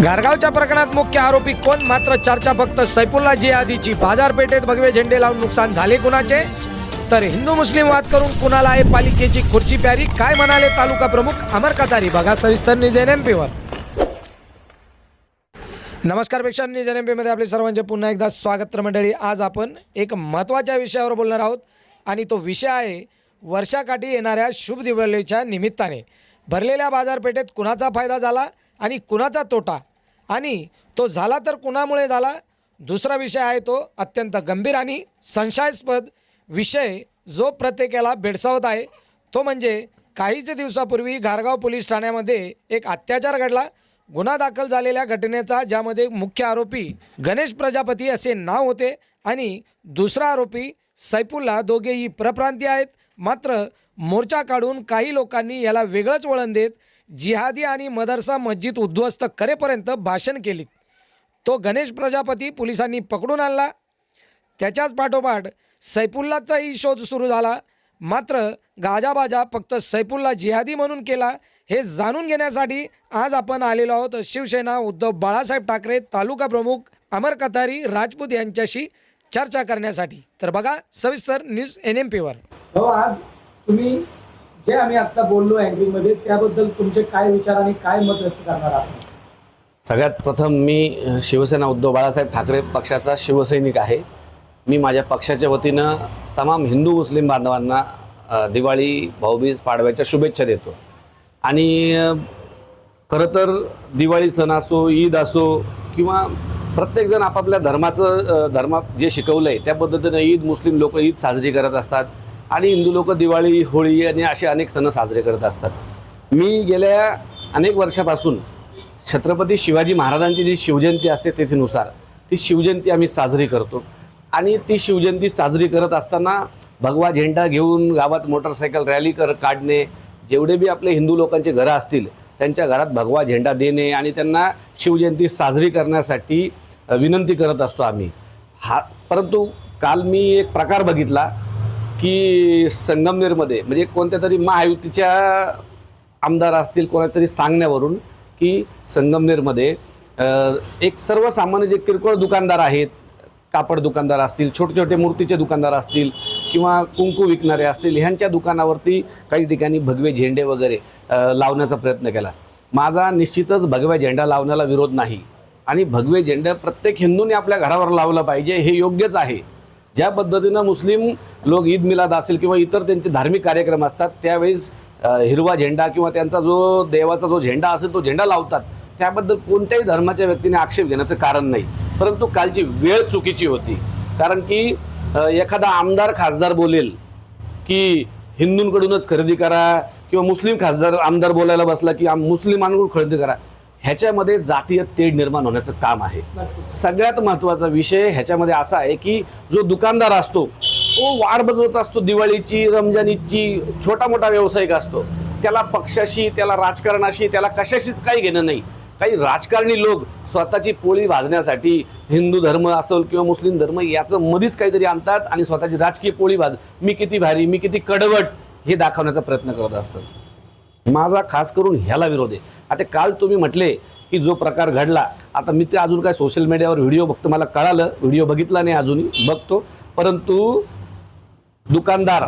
घारगावच्या प्रकरणात मुख्य आरोपी कोण? मात्र चर्चा फक्त सैफुल्ला जिहादीची बाजारपेठेत भगवे झेंडे लावून नुकसान झाले कुणाचे? तर हिंदू मुस्लिम वाद करून कुणाला आहे पालिकेची खुर्ची प्यारी? काय म्हणाले तालुका प्रमुख? अमर कतारी बघा सविस्तर निजेन एम पीवर. नमस्कारपेक्षा निजन एम पीमध्ये आपले सर्वांचे पुन्हा एकदा स्वागत मंडळी. आज आपण एक महत्त्वाच्या विषयावर बोलणार आहोत आणि तो विषय आहे वर्षाकाठी येणाऱ्या शुभ दिवाळीच्या निमित्ताने. भरलेल्या बाजारपेठेत कुणाचा फायदा झाला आणि कुणाचा तोटा? आणि तो झाला तर कुणामुळे झाला? दुसरा विषय आहे तो अत्यंत गंभीर आणि संशयास्पद विषय जो प्रत्येकाला भेडसावत आहे. तो म्हणजे काहीच दिवसापूर्वी घारगाव पोलीस ठाण्यामध्ये एक अत्याचार घडला. गुन्हा दाखल झालेल्या घटनेचा ज्यामध्ये मुख्य आरोपी गणेश प्रजापती असे नाव होते आणि दुसरा आरोपी सैफुल्ला दोघेही परप्रांतीय आहेत. मात्र मोर्चा काढून काही लोकांनी याला वेगळंच वळण देत जिहादी आणि मदरसा मस्जिद उद्ध्वस्त करेपर्यंत भाषण केली. तो गणेश प्रजापती पोलिसांनी पकडून आणला. त्याच्याच पाठोपाठ सैफुल्लाचाही शोध सुरू झाला. मात्र गाजाबाजा फक्त सैफुल्ला जिहादी म्हणून केला हे जाणून घेण्यासाठी आज आपण आलेलो आहोत शिवसेना उद्धव बाळासाहेब ठाकरे तालुका प्रमुख अमर कतारी राजपूत यांच्याशी चर्चा करण्यासाठी. तर बघा सविस्तर न्यूज एन एम पीवर हो आज तुम्ही जे आम्ही आता बोललो अँग्रीमध्ये त्याबद्दल तुमचे काय विचार आणि काय मत व्यक्त करणार आहात? सगळ्यात प्रथम मी शिवसेना उद्धव बाळासाहेब ठाकरे पक्षाचा शिवसैनिक आहे. मी माझ्या पक्षाच्या वतीनं तमाम हिंदू मुस्लिम बांधवांना दिवाळी भाऊबीज पाडव्याच्या शुभेच्छा देतो. आणि खरं तर दिवाळी सण असो ईद असो किंवा प्रत्येकजण आपापल्या धर्माचं धर्मात जे शिकवलं आहे त्या पद्धतीनं ईद मुस्लिम लोक ईद साजरी करत असतात आणि हिंदू लोक दिवाळी होळी आणि असे अनेक सण साजरे करत असतात. मी गेल्या अनेक वर्षापासून छत्रपती शिवाजी महाराजांची जी शिवजयंती असते तेथीनुसार ती शिवजयंती आम्ही साजरी करतो. आणि ती शिवजयंती साजरी करत असताना भगवा झेंडा घेऊन गावात मोटरसायकल रॅली कर काढणे जेवढे बी आपले हिंदू लोकांचे घरं असतील त्यांच्या घरात भगवा झेंडा देणे आणि त्यांना शिवजयंती साजरी करण्यासाठी विनंती करत असतो आम्ही. हा परंतु काल मी एक प्रकार बघितला की संगमनेरमध्ये म्हणजे कोणत्या तरी महायुतीच्या आमदार असतील कोणातरी सांगण्यावरून की संगमनेरमध्ये एक सर्वसामान्य जे किरकोळ दुकानदार आहेत कापड दुकानदार असतील छोटे छोटे मूर्तीचे दुकानदार असतील किंवा कुंकू विकणारे असतील ह्यांच्या दुकानावरती काही ठिकाणी भगवे झेंडे वगैरे लावण्याचा प्रयत्न केला. माझा निश्चितच भगव्या झेंडा लावण्याला विरोध नाही. आणि भगवे झेंडे प्रत्येक हिंदूने आपल्या घरावर लावलं पाहिजे हे योग्यच आहे. ज्या पद्धतीनं मुस्लिम लोक ईद मिलाद असेल किंवा इतर त्यांचे धार्मिक कार्यक्रम असतात त्यावेळेस हिरवा झेंडा किंवा त्यांचा जो देवाचा जो झेंडा असेल तो झेंडा लावतात. त्याबद्दल कोणत्याही धर्माच्या व्यक्तीने आक्षेप घेण्याचं कारण नाही. परंतु कालची वेळ चुकीची होती. कारण की एखादा आमदार खासदार बोलेल की हिंदूंकडूनच खरेदी करा किंवा मुस्लिम खासदार आमदार बोलायला बसला की आम- मुस्लिमांकडून खरेदी करा. ह्याच्यामध्ये जातीय तेढ निर्माण होण्याचं काम आहे. सगळ्यात महत्त्वाचा विषय ह्याच्यामध्ये असा आहे की जो दुकानदार असतो तो वाढ बदलत असतो दिवाळीची रमजानीची छोटा मोठा व्यावसायिक असतो. त्याला पक्षाशी त्याला राजकारणाशी त्याला कशाशीच काही घेणं नाही. काही राजकारणी लोक स्वतःची पोळी भाजण्यासाठी हिंदू धर्म असेल किंवा मुस्लिम धर्म याचं मधीच काहीतरी आणतात आणि स्वतःची राजकीय पोळी भाज मी किती भारी मी किती कडवट हे दाखवण्याचा प्रयत्न करत असतात. माझा खास करून ह्याला विरोध आहे. आता काल तुम्ही म्हटले की जो प्रकार घडला आता मी ते अजून काय सोशल मीडियावर व्हिडिओ बघतो मला कळालं व्हिडिओ बघितला नाही अजूनही बघतो. परंतु दुकानदार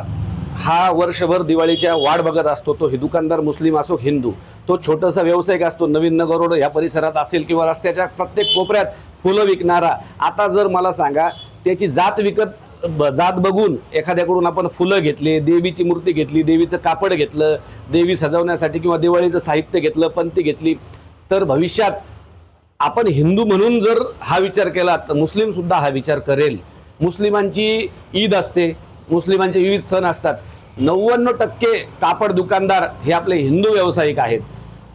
हा वर्षभर दिवाळीच्या वाट बघत असतो. तो हे दुकानदार मुस्लिम असो हिंदू. तो छोटासा व्यावसायिक असतो. नवीन नगर रोड या परिसरात असेल किंवा रस्त्याच्या प्रत्येक कोपऱ्यात फुलं विकणारा. आता जर मला सांगा त्याची जात विकत ब- जात बघून एखाद्याकडून आपण फुलं घेतली देवीची मूर्ती घेतली देवीचं कापड घेतलं देवी सजवण्यासाठी किंवा दिवाळीचं साहित्य घेतलं पंथी घेतली तर भविष्यात आपण हिंदू म्हणून जर हा विचार केला तर मुस्लिमसुद्धा हा विचार करेल. मुस्लिमांची ईद असते. मुस्लिमांचे विविध सण असतात. नव्याण्णव टक्के कापड दुकानदार हे आपले हिंदू व्यावसायिक आहेत.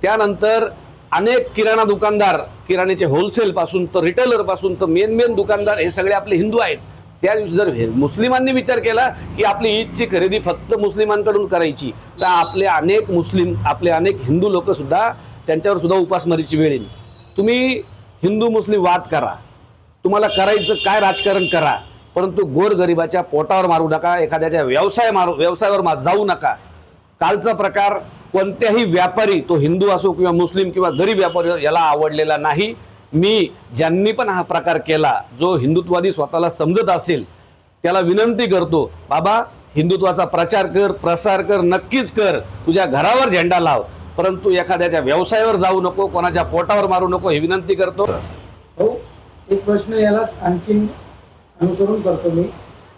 त्यानंतर अनेक किराणा दुकानदार किराण्याचे होलसेलपासून तर रिटेलरपासून तर मेन मेन दुकानदार हे सगळे आपले हिंदू आहेत. त्या दिवशी जर मुस्लिमांनी विचार केला की आपली ईदची खरेदी फक्त मुस्लिमांकडून करायची तर आपले अनेक मुस्लिम आपले अनेक हिंदू लोकसुद्धा त्यांच्यावर सुद्धा उपासमारीची वेळ येईल. तुम्ही हिंदू मुस्लिम वाद करा. तुम्हाला करायचं काय राजकारण करा. परंतु गोरगरिबाच्या पोटावर मारू नका एखाद्याच्या व्यवसाय मारू व्यवसायावर मा जाऊ नका. कालचा प्रकार कोणत्याही व्यापारी तो हिंदू असो किंवा मुस्लिम किंवा गरीब व्यापारी याला आवडलेला नाही. मी ज्यांनी पण हा प्रकार केला जो हिंदुत्वादी स्वतःला समजत असेल त्याला विनंती करतो बाबा हिंदुत्वाचा प्रचार कर प्रसार कर नक्कीच कर. तुझ्या घरावर झेंडा लाव. परंतु एखाद्याच्या व्यवसायावर जाऊ नको कोणाच्या पोटावर मारू नको ही विनंती करतो. हो एक प्रश्न यालाच आणखीन अनुसरून करतो मी.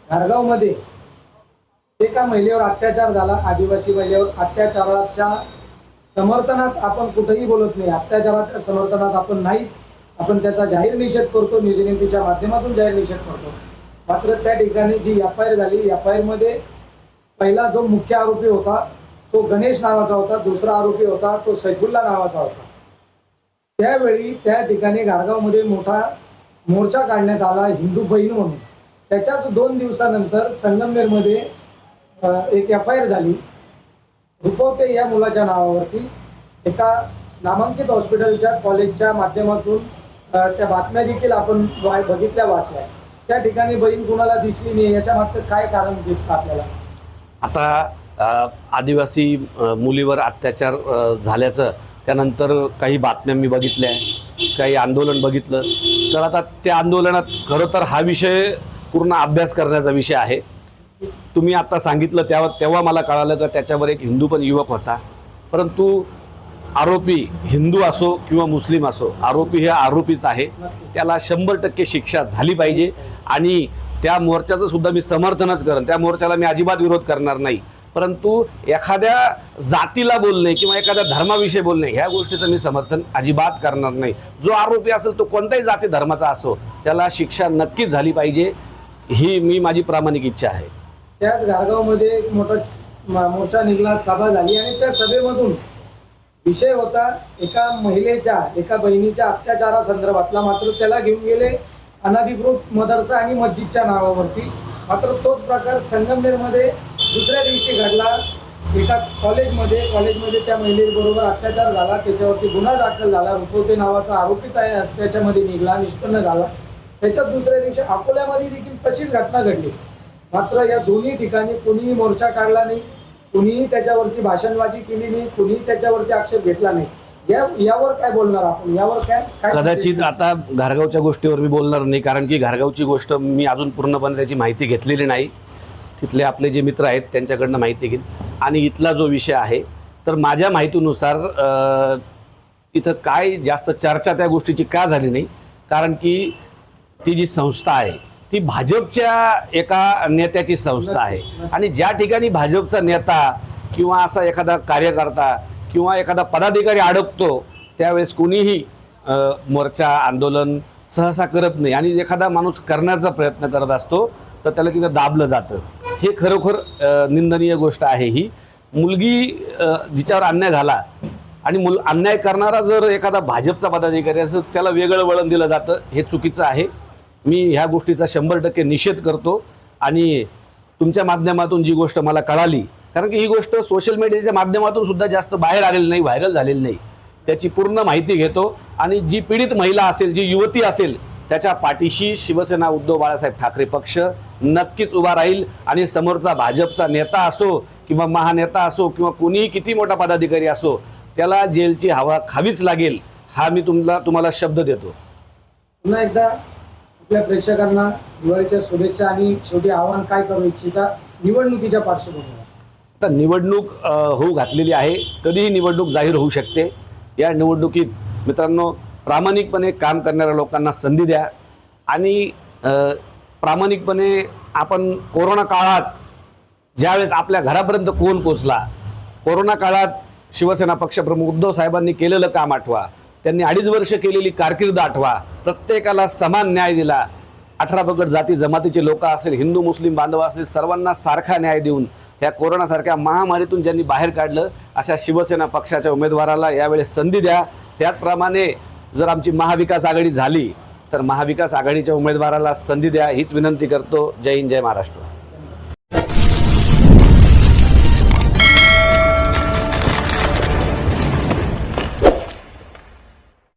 धारगावमध्ये एका महिलेवर अत्याचार झाला. आदिवासी महिलेवर अत्याचाराच्या समर्थनात आपण कुठेही बोलत नाही. अत्याचाराच्या समर्थनात आपण नाहीच. आपण त्याचा जाहीर निषेध करतो. न्यूज न्यूजच्या माध्यमातून जाहीर निषेध करतो. मात्र त्या ठिकाणी जी एफ आय आर झाली एफ आय आरमध्ये पहिला जो मुख्य आरोपी होता तो गणेश नावाचा होता. दुसरा आरोपी होता तो सैफुल्ला नावाचा होता. त्यावेळी त्या ठिकाणी गारगावमध्ये मोठा मोर्चा काढण्यात आला हिंदू बहीण म्हणून. त्याच्याच दोन दिवसानंतर संगमनेरमध्ये एक एफ आय आर झाली. रुपवते या मुलाच्या नावावरती एका नामांकित हॉस्पिटलच्या कॉलेजच्या माध्यमातून त्या बातम्या देखील आपण बघितल्या वाचल्या. त्या ठिकाणी बहीण कुणाला दिसली नाही याच्या मागचं काय कारण दिसतं आपल्याला? आता आदिवासी मुलीवर अत्याचार झाल्याचं त्यानंतर काही बातम्या मी बघितल्या काही आंदोलन बघितलं. तर आता त्या आंदोलनात खरं तर हा विषय पूर्ण अभ्यास करण्याचा विषय आहे. तुम्ही आता सांगितलं तेव्हा तेव्हा मला कळालं का त्याच्यावर एक हिंदू पण युवक होता. परंतु आरोपी हिंदू असो किंवा मुस्लिम असो आरोपी हे आरोपीच आहे. त्याला शंभर टक्के शिक्षा झाली पाहिजे आणि त्या मोर्चाचं सुद्धा मी समर्थनच करेन. त्या मोर्चाला मी अजिबात विरोध करणार नाही. परंतु एखाद्या जातीला बोलणे किंवा एखाद्या धर्माविषयी बोलणे ह्या गोष्टीचं मी समर्थन अजिबात करणार नाही. जो आरोपी असेल तो कोणत्याही जाती धर्माचा असो त्याला शिक्षा नक्कीच झाली पाहिजे ही मी माझी प्रामाणिक इच्छा आहे. त्याच गारगावमध्ये एक मोठा मोर्चा निघला सभा झाली आणि त्या सभेमधून विषय होता एका महिलेच्या एका बहिणीच्या अत्याचारासंदर्भातला. मात्र त्याला घेऊन गेले अनधिकृत मदरसा आणि मस्जिदच्या नावावरती. मात्र तोच प्रकार संगमनेरमध्ये दुसऱ्या दिवशी घडला. एका कॉलेजमध्ये कॉलेजमध्ये त्या महिलेबरोबर अत्याचार झाला. त्याच्यावरती गुन्हा दाखल झाला. रुपवते नावाचा आरोपी त्या- त्याच्यामध्ये निघाला निष्पन्न झाला. त्याच्यात दुसऱ्या दिवशी अकोल्यामध्ये देखील तशीच घटना घडली. मात्र या दोन्ही ठिकाणी कोणीही मोर्चा काढला नाही. कुणीही त्याच्यावरती भाषणबाजी केली नाही. कुणीही त्याच्यावरती आक्षेप घेतला नाही. या यावर काय बोलणार आपण? यावर काय काय कदाचित आता घारगावच्या गोष्टीवर मी बोलणार नाही. कारण की घारगावची गोष्ट मी अजून पूर्णपणे त्याची माहिती घेतलेली नाही. तिथले आपले जे मित्र आहेत त्यांच्याकडनं माहिती घेईन. आणि इथला जो विषय आहे तर माझ्या माहितीनुसार इथं काय जास्त चर्चा त्या गोष्टीची का झाली नाही कारण की ती जी संस्था आहे ती भाजपच्या एका नेत्याची संस्था आहे. आणि ज्या ठिकाणी भाजपचा नेता किंवा असा एखादा कार्यकर्ता किंवा एखादा पदाधिकारी अडकतो त्यावेळेस कोणीही मोर्चा आंदोलन सहसा करत नाही. आणि एखादा माणूस करण्याचा प्रयत्न करत असतो तर त्याला तिथं दाबलं जातं. हे खरोखर निंदनीय गोष्ट आहे ही. मुलगी जिच्यावर अन्याय झाला आणि मुल अन्याय करणारा जर एखादा भाजपचा पदाधिकारी असेल त्याला वेगळं वळण दिलं जातं हे चुकीचं आहे. मी ह्या गोष्टीचा शंभर टक्के निषेध करतो आणि तुमच्या माध्यमातून जी गोष्ट मला कळाली कारण की ही गोष्ट सोशल मीडियाच्या माध्यमातून सुद्धा जास्त बाहेर आलेली नाही व्हायरल झालेली नाही. त्याची पूर्ण माहिती घेतो आणि जी पीडित महिला असेल जी युवती असेल त्याच्या पाठीशी शिवसेना उद्धव बाळासाहेब ठाकरे पक्ष नक्कीच उभा राहील आणि समोरचा भाजपचा नेता असो किंवा महानेता असो किंवा कोणीही किती मोठा पदाधिकारी असो त्याला जेलची हवा खावीच लागेल हा मी तुम्हाला तुम्हाला शब्द देतो. पुन्हा एकदा आपल्या प्रेक्षकांना दिवाळीच्या शुभेच्छा आणि शेवटी आव्हान काय करू इच्छिता निवडणुकीच्या पार्श्वभूमीवर. आता निवडणूक होऊ घातलेली आहे कधीही निवडणूक जाहीर होऊ शकते. या निवडणुकीत मित्रांनो प्रामाणिकपणे काम करणाऱ्या लोकांना संधी द्या. आणि प्रामाणिकपणे आपण कोरोना काळात ज्यावेळेस आपल्या घरापर्यंत कोण पोचला कोरोना काळात शिवसेना पक्षप्रमुख उद्धव साहेबांनी केलेलं काम आठवा त्यांनी अडीच वर्ष केलेली कारकीर्द आठवा प्रत्येकाला समान न्याय दिला. अठरा बगड जाती जमातीचे लोक असेल हिंदू मुस्लिम बांधव असतील सर्वांना सारखा न्याय देऊन ह्या कोरोनासारख्या महामारीतून ज्यांनी बाहेर काढलं अशा शिवसेना पक्षाच्या उमेदवाराला यावेळेस संधी द्या. त्याचप्रमाणे जर आमची महाविकास आघाडी झाली तर महाविकास आघाडीच्या उमेदवाराला संधी द्या हीच विनंती करतो. जय हिंद जय महाराष्ट्र.